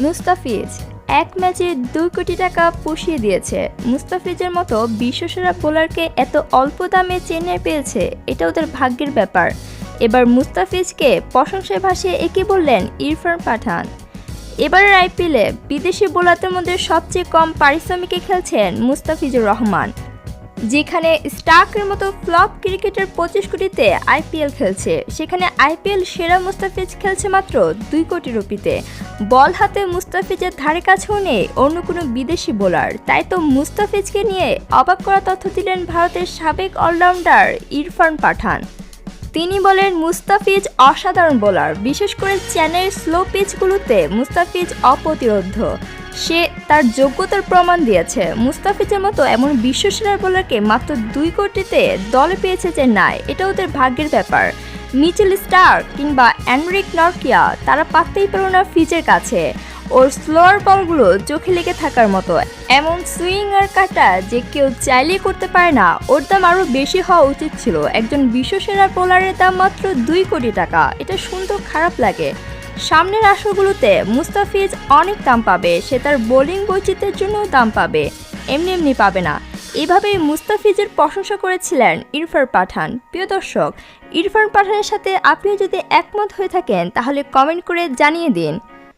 মুস্তাফিজ এক ম্যাচে দুই কোটি টাকা পুষিয়ে দিয়েছে। মুস্তাফিজের মতো বিশ্বসেরা বোলারকে এত অল্প দামে চেন্নাই পেয়েছে এটা ওদের ভাগ্যের ব্যাপার। এবার মুস্তাফিজকে প্রশংসায় ভাসিয়ে একে বললেন ইরফান পাঠান। এবারের আইপিএলে বিদেশি বোলারদের মধ্যে সবচেয়ে কম পারিশ্রমিকে খেলছেন মুস্তাফিজুর রহমান। যেখানে স্টার্কের মতো ফ্লপ ক্রিকেটার পঁচিশ কোটিতে আইপিএল খেলছে। সেখানে আইপিএল সেরা মুস্তাফিজ খেলছে মাত্র দুই কোটি রুপিতে। বল হাতে মুস্তাফিজের ধারে কাছেও নেই অন্য কোনো বিদেশি বোলার। তাই তো মুস্তাফিজকে নিয়ে অবাক করা তথ্য দিলেন ভারতের সাবেক অলরাউন্ডার ইরফান পাঠান। তিনি বলেন, মুস্তাফিজ অসাধারণ বোলার। বিশেষ করে চেন্নাইয়ের স্লো পিচগুলোতে মুস্তাফিজ অপ্রতিরোধ্য সে তার যোগ্যতার প্রমাণ দিয়েছে। মুস্তাফিজের মতো এমন বিশ্বসেরা বোলারকে মাত্র দুই কোটিতে দলে পেয়েছে চেন্নাই এটা ওদের ভাগ্যের ব্যাপার। মিচেল স্টার কিংবা অ্যানরিক নরকিয়া, তারা পাততেই পেল না ফিজের কাছে। ওর স্লোয়ার বলগুলো চোখে লেগে থাকার মতো। এমন সুইং আর কাটা যে কেউ চাইলেই করতে পারে না, ওর দাম আরও বেশি হওয়া উচিত ছিল। একজন বিশ্বসেরা বোলারের দাম মাত্র দুই কোটি টাকা। এটা শুনতেও খারাপ লাগে। সামনের আসরগুলোতে মুস্তাফিজ অনেক দাম পাবে, সে তার বোলিং বৈচিত্র্যের জন্য দাম পাবে। এমনি এমনি পাবে না। এভাবেই মুস্তাফিজের প্রশংসা করেছিলেন ইরফান পাঠান। প্রিয় দর্শক, ইরফান পাঠানের সাথে আপনিও যদি একমত হয়ে থাকেন, তাহলে কমেন্ট করে জানিয়ে দিন।